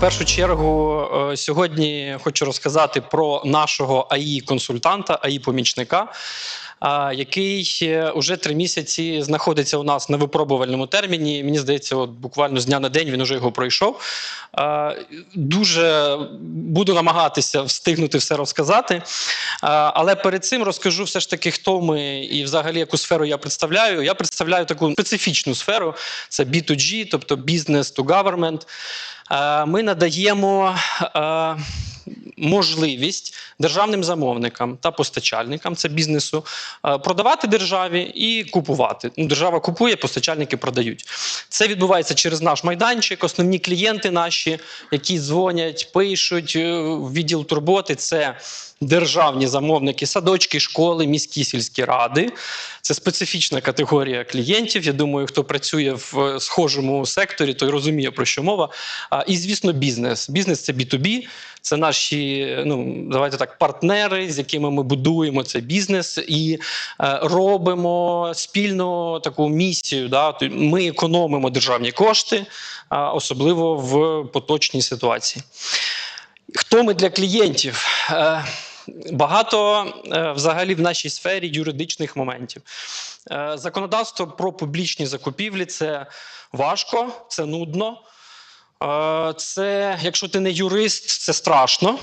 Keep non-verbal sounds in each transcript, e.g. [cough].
Першу чергу е, сьогодні хочу розказати про нашого АІ-консультанта, АІ-помічника, а, який е, уже три місяці знаходиться у нас на випробувальному терміні. Мені здається, от буквально з дня на день він уже його пройшов. Дуже буду намагатися встигнути все розказати. Але перед цим розкажу все ж таки, хто ми і взагалі яку сферу я представляю. Я представляю таку специфічну сферу: це B2G, тобто Business to Government. Ми надаємо можливість державним замовникам та постачальникам це бізнесу е, продавати державі і купувати. Ну, держава купує, постачальники продають. Це відбувається через наш майданчик. Основні клієнти наші, які дзвонять, пишуть е, відділ турботи. Це державні замовники, садочки, школи, міські сільські ради. Це специфічна категорія клієнтів. Я думаю, хто працює в е, схожому секторі, той розуміє про що мова. І, звісно, бізнес. Бізнес це B2B, це наші, ну давайте так, партнери, з якими ми будуємо цей бізнес і е, робимо спільну таку місію. Да? Ми економимо державні кошти, а, особливо в поточній ситуації. Хто ми для клієнтів? Е, Багато е, взагалі в нашій сфері юридичних моментів. Е, Законодавство про публічні закупівлі це важко, це нудно. Це, якщо ти не юрист, це страшно.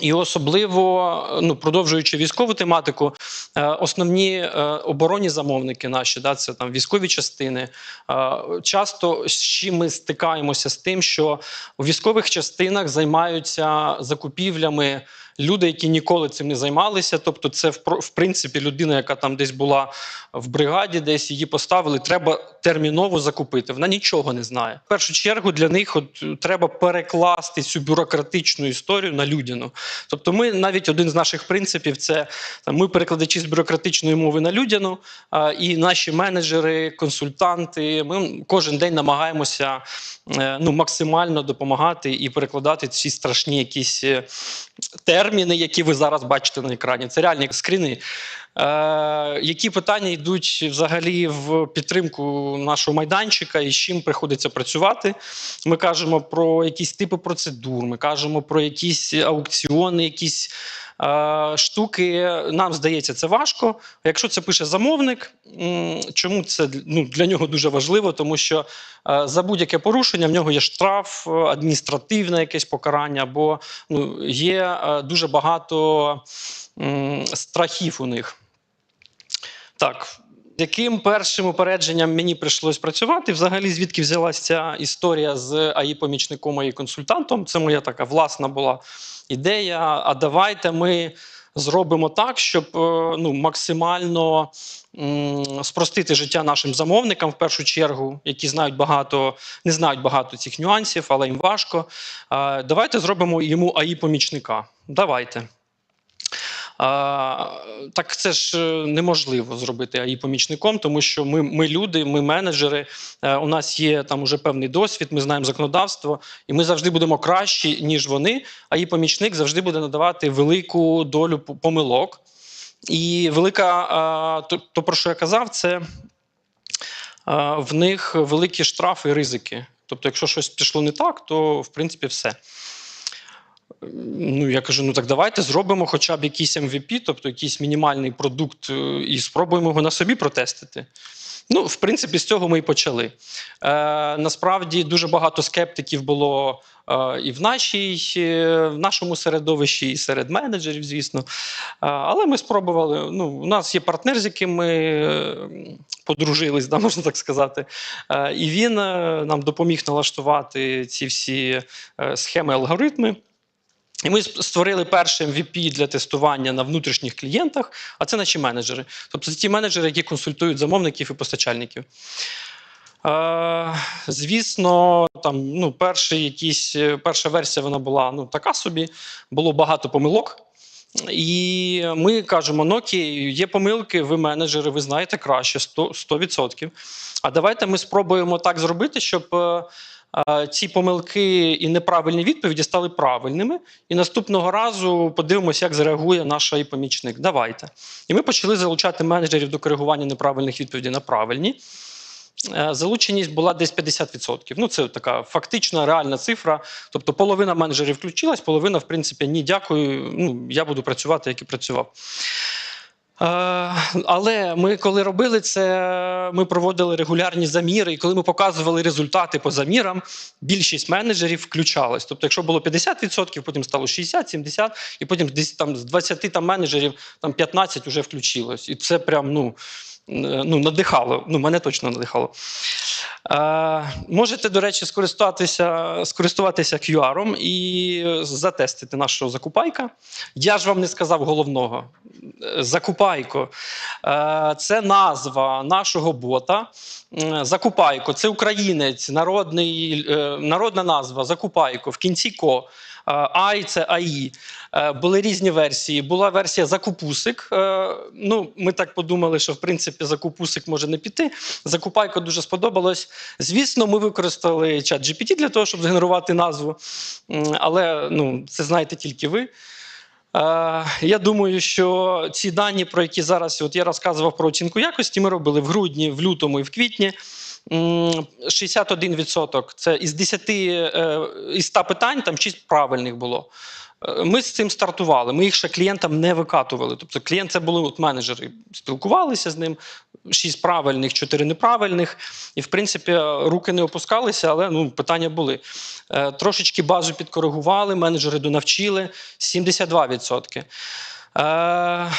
І особливо, ну продовжуючи військову тематику, е, основні е, оборонні замовники наші, да, це там військові частини. Е, часто з чим ми стикаємося з тим, що у військових частинах займаються закупівлями люди, які ніколи цим не займалися. Тобто, це в, принципі людина, яка там десь була в бригаді, десь її поставили. Треба терміново закупити. Вона нічого не знає. В першу чергу для них от е, треба перекласти цю бюрократичну історію на людяну. Тобто, ми навіть один з наших принципів це там, ми перекладачі з бюрократичної мови на людяну, а, і наші менеджери, консультанти. Ми кожен день намагаємося е, ну, максимально допомагати і перекладати ці страшні якісь е, терміни, які ви зараз бачите на екрані. Це реальні скріни. Е, які питання йдуть взагалі в підтримку нашого майданчика і з чим приходиться працювати? Ми кажемо про якісь типи процедур, ми кажемо про якісь аукціони, якісь штуки. Нам здається, це важко. Якщо це пише замовник, чому це ну, для нього дуже важливо? Тому що е, за будь-яке порушення в нього є штраф, е, адміністративне якесь покарання, бо ну, є е, дуже багато страхів у них. Так. Яким першим упередженням мені прийшлось працювати? Взагалі, звідки взялася ця історія з АІ-помічником і консультантом? Це моя така власна була ідея. А давайте ми зробимо так, щоб е, ну, максимально спростити життя нашим замовникам, в першу чергу, які знають багато, не знають багато цих нюансів, але їм важко. Е, Давайте зробимо йому АІ-помічника. Давайте. А, так це ж е, неможливо зробити АІ помічником, тому що ми, ми люди, ми менеджери. е, У нас є там уже певний досвід, ми знаємо законодавство, і ми завжди будемо кращі, ніж вони. АІ помічник завжди буде надавати велику долю помилок. І велика, то про що я казав, це в них великі штрафи і ризики. Тобто, якщо щось пішло не так, то в принципі все. Ну, я кажу: ну так давайте зробимо хоча б якийсь MVP, тобто якийсь мінімальний продукт, е, і спробуємо його на собі протестити. Ну, в принципі, з цього ми і почали. Е, насправді дуже багато скептиків було е, і в, нашій, е, в нашому середовищі, і серед менеджерів, звісно. Е, але ми спробували. Ну, у нас є партнер, з яким ми е, подружились, да, [laughs] можна так сказати. Е, і він нам допоміг налаштувати ці всі схеми, алгоритми. І ми створили перший MVP для тестування на внутрішніх клієнтах, а це наші менеджери. Тобто це ті менеджери, які консультують замовників і постачальників. Е, звісно, там ну, перший якісь, е, перша версія вона була ну, така собі, було багато помилок. І ми кажемо: ну окей, є помилки, ви менеджери, ви знаєте краще 100%. 100%. А давайте ми спробуємо так зробити, щоб. Ці помилки і неправильні відповіді стали правильними, і наступного разу подивимося, як зреагує наш і помічник. Давайте. І ми почали залучати менеджерів до коригування неправильних відповідей на правильні. е, залученість була десь 50%. Ну, це така фактична реальна цифра. Тобто половина менеджерів включилась, половина, в принципі, ні, дякую. Ну, я буду працювати, як і працював. Е, Але ми, коли робили це, ми проводили регулярні заміри, і коли ми показували результати по замірам, більшість менеджерів включалась. Тобто, якщо було 50%, потім стало 60, 70, і потім десь там з 20 там менеджерів там 15 вже включилось. І це прям ну, ну надихало. Ну, мене точно надихало. Е, можете, до речі, скористатися, скористуватися QR і затестити нашого закупайка. Я ж вам не сказав головного. Е, Закупайко Е, це назва нашого бота. Закупайко це українець, народний, народна назва Закупайко. В кінці ко. Ай це АІ. Були різні версії. Була версія Закупусик. Ну, ми так подумали, що в принципі Закупусик може не піти. Закупайко дуже сподобалось. Звісно, ми використали чат GPT для того, щоб згенерувати назву. Але ну, це знаєте тільки ви. Я думаю, що ці дані, про які зараз от я розказував про оцінку якості, ми робили в грудні, в лютому і в квітні. М, 61% це із 10 е, із 100 питань, там 6 правильних було. Е, Ми з цим стартували. Ми їх ще клієнтам не викатували. Тобто, клієнт це були от менеджери, спілкувалися з ним. 6 правильних, 4 неправильних. І, в принципі, руки не опускалися, але ну, питання були. Е, Трошечки базу підкоригували, менеджери донавчили 72%. Е,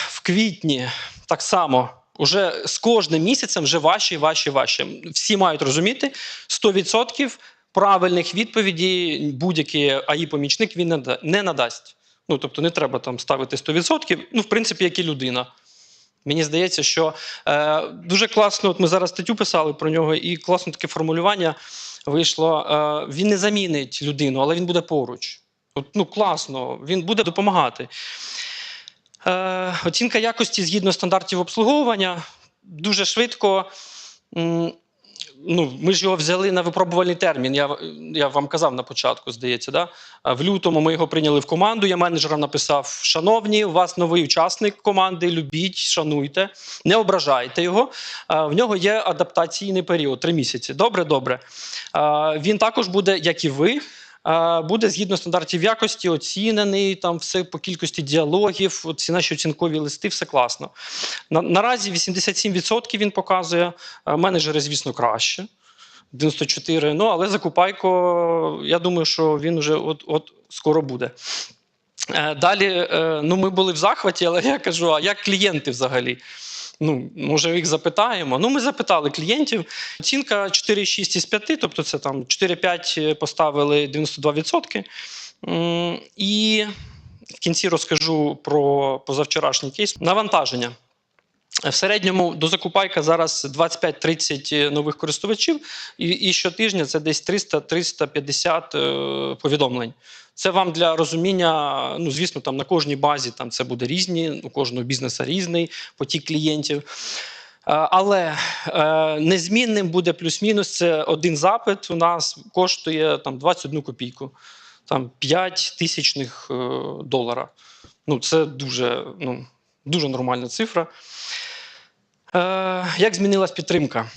В квітні так само. Уже з кожним місяцем вже важче і важче і важче. Всі мають розуміти 100% правильних відповідей будь-який АІ-помічник він не не надасть. Ну тобто не треба там ставити 100%, ну в принципі, як і людина. Мені здається, що е, дуже класно. От ми зараз статтю писали про нього, і класно таке формулювання вийшло. Е, він не замінить людину, але він буде поруч. От, ну класно, він буде допомагати. Е, оцінка якості згідно стандартів обслуговування дуже швидко. Ну, ми ж його взяли на випробувальний термін. Я, я вам казав на початку, здається. Да? В лютому ми його прийняли в команду. Я менеджерам написав: Шановні, у вас новий учасник команди, любіть, шануйте, не ображайте його. В нього є адаптаційний період три місяці. Добре, добре. Він також буде, як і ви. Буде згідно стандартів якості, оцінений там все по кількості діалогів, ці наші оцінкові листи, все класно. На, наразі 87% він показує. Менеджери, звісно, краще. 94. Ну, але закупайко, я думаю, що він вже от, от скоро буде. Е, Далі, е, ну, ми були в захваті, але я кажу: а як клієнти взагалі? Ну, може, їх запитаємо. Ну, ми запитали клієнтів. Оцінка 4,6 із 5, тобто це там 4,5 поставили 92%. М, І в кінці розкажу про позавчорашній кейс. Навантаження. В середньому до закупайка зараз 25-30 нових користувачів, і, і щотижня це десь 300-350 е, повідомлень. Це вам для розуміння. Ну, звісно, там на кожній базі там це буде різні, у кожного бізнесу різний потік клієнтів. Е, Але е, незмінним буде плюс-мінус. Це один запит у нас коштує там 21 копійку, там 5 тисячних е, долара. Ну, це дуже, ну, дуже нормальна цифра. Е, як змінилась підтримка?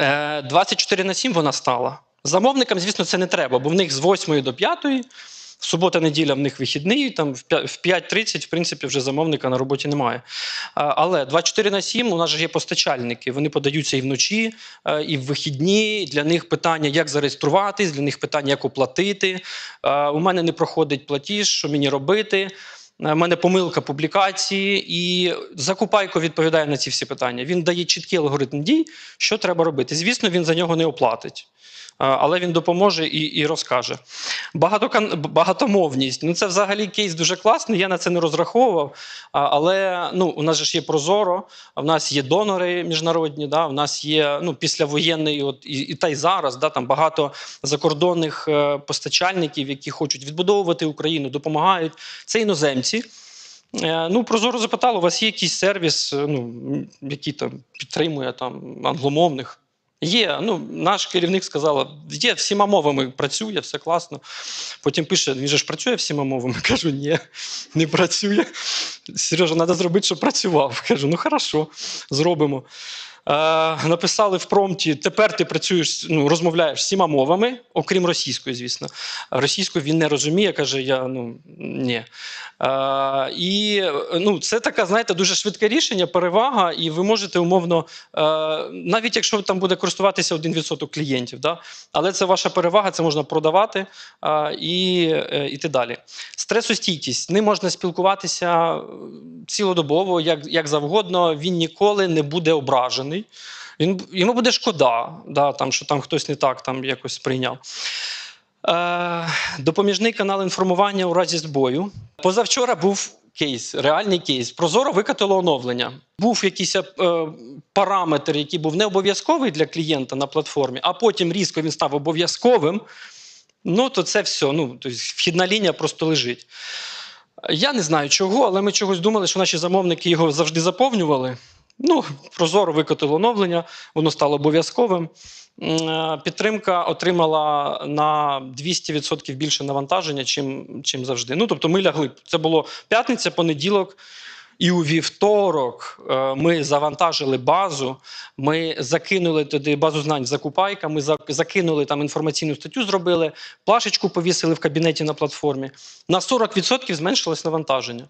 Е, 24 на 7 вона стала. Замовникам, звісно, це не треба, бо в них з 8 до 5, субота-неділя в них вихідний, там в 5.30, в принципі, вже замовника на роботі немає. А, Але 24 на 7 у нас же є постачальники. Вони подаються і вночі, е, і в вихідні. Для них питання, як зареєструватись, для них питання, як оплатити. Е, У мене не проходить платіж, що мені робити. У мене помилка публікації, і закупайко відповідає на ці всі питання. Він дає чіткий алгоритм дій, що треба робити. Звісно, він за нього не оплатить. Але він допоможе і, і розкаже. Багатокан... Багатомовність. Ну, це взагалі кейс дуже класний. Я на це не розраховував. Але ну, у нас ж є Прозоро, в нас є донори міжнародні, да, в нас є ну, післявоєнний, от, і, і та й зараз да, там багато закордонних е, постачальників, які хочуть відбудовувати Україну, допомагають. Це іноземці. Е, Ну, Прозоро запитало, у вас є якийсь сервіс, е, ну, який там підтримує там, англомовних? Є. Ну, наш керівник сказала, є всіма мовами працює, все класно. Потім пише: він же ж працює всіма мовами. Кажу, ні, не працює. Сережа, треба зробити, щоб працював. Кажу, ну хорошо, зробимо. Написали в промпті: тепер ти працюєш, ну, розмовляєш всіма мовами, окрім російської, звісно. Російською він не розуміє, каже: я ну ні. Е, і ну, це така, знаєте, дуже швидке рішення, перевага, і ви можете умовно, е, навіть якщо там буде користуватися 1% клієнтів, да? але це ваша перевага, це можна продавати е, і е, іти далі. Стресостійкість. Ним можна спілкуватися е, цілодобово, як, як завгодно. Він ніколи не буде ображений. Він, йому буде шкода, да, там, що там хтось не так там якось сприйняв. Е, допоміжний канал інформування у разі збою. Позавчора був кейс, реальний кейс. Прозоро викатило оновлення. Був якийсь е, параметр, який був не обов'язковий для клієнта на платформі, а потім різко він став обов'язковим. Ну, то це все. Ну, тобто вхідна лінія просто лежить. Я не знаю чого, але ми чогось думали, що наші замовники його завжди заповнювали. Ну, прозоро викотило оновлення, воно стало обов'язковим. Е, Підтримка отримала на 200% більше навантаження, чим, чим завжди. Ну, тобто ми лягли. Це було п'ятниця, понеділок. І у вівторок е, ми завантажили базу. Ми закинули туди базу знань закупайка. Ми закинули там інформаційну статтю, зробили, плашечку повісили в кабінеті на платформі. На 40% зменшилось навантаження.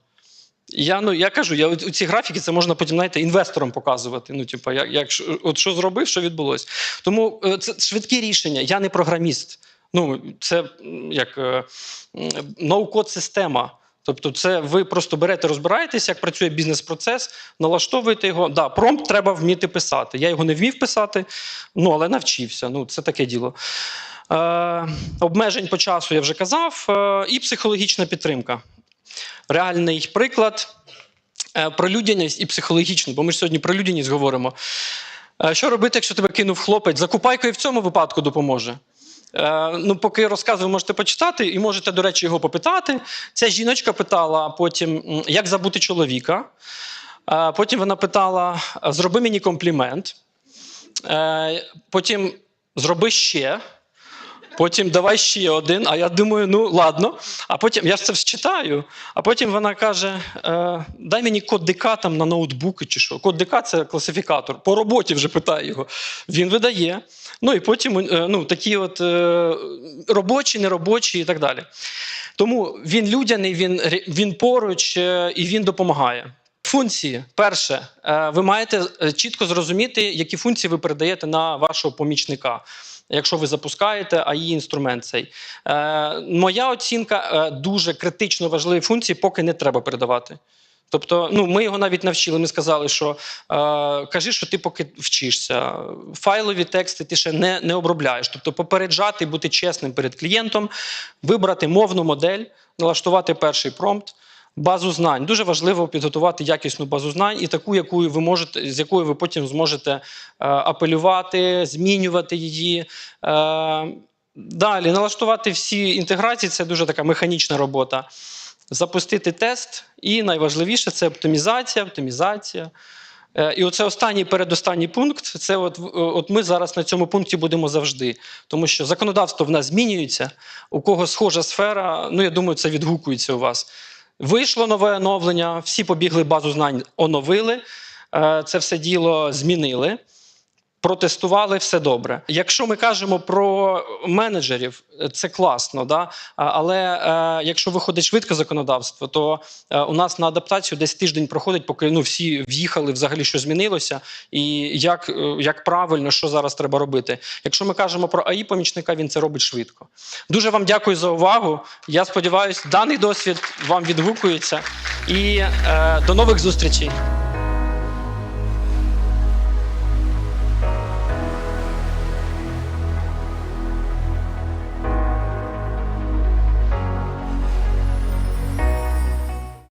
Я ну я кажу, я ці графіки це можна потім знаєте, інвесторам показувати. Ну, типу, як, як от що зробив, що відбулося. Тому е, це швидкі рішення. Я не програміст. Ну це як е, ноу-код система. Тобто, це ви просто берете, розбираєтесь, як працює бізнес-процес, налаштовуєте його. Да, промпт треба вміти писати. Я його не вмів писати, ну але навчився. Ну, це таке діло. Е, обмежень по часу я вже казав, е, і психологічна підтримка реальний приклад е, про людяність і психологічну, бо ми ж сьогодні про людяність говоримо. Е, Що робити, якщо тебе кинув хлопець? Закупайка і в цьому випадку допоможе. Е, ну, поки розказую, можете почитати, і можете, до речі, його попитати. Ця жіночка питала потім, як забути чоловіка. Потім вона питала: зроби мені комплімент. Потім зроби ще. Потім давай ще один. А я думаю, ну ладно. А потім я це читаю. А потім вона каже: е, дай мені код ДК там на ноутбуки чи що. Код ДК це класифікатор. По роботі вже питаю його. Він видає. Ну і потім е, ну, такі от е, робочі, неробочі і так далі. Тому він людяний, він, він поруч і він допомагає. Функції. Перше, ви маєте чітко зрозуміти, які функції ви передаєте на вашого помічника. Якщо ви запускаєте АІ інструмент цей. Е, моя оцінка е, дуже критично важливі функції, поки не треба передавати. Тобто, ну ми його навіть навчили. Ми сказали, що е, кажи, що ти поки вчишся. Файлові тексти ти ще не, не обробляєш. Тобто, попереджати, бути чесним перед клієнтом, вибрати мовну модель, налаштувати перший промпт. Базу знань дуже важливо підготувати якісну базу знань і таку, якою ви можете, з якою ви потім зможете е, апелювати, змінювати її. Е, далі налаштувати всі інтеграції це дуже така механічна робота. Запустити тест, і найважливіше це оптимізація, оптимізація. Е, І оце останній передостанній пункт. Це от, от ми зараз на цьому пункті будемо завжди. Тому що законодавство в нас змінюється. У кого схожа сфера, ну я думаю, це відгукується у вас. Вийшло нове оновлення, всі побігли базу знань, оновили. е, Це все діло змінили. Протестували все добре. Якщо ми кажемо про менеджерів, це класно, да? Але е, якщо виходить швидко законодавство, то е, у нас на адаптацію десь тиждень проходить, поки ну, всі в'їхали взагалі, що змінилося, і як, е, як правильно, що зараз треба робити. Якщо ми кажемо про АІ помічника, він це робить швидко. Дуже вам дякую за увагу. Я сподіваюся, даний досвід вам відгукується. І е, до нових зустрічей.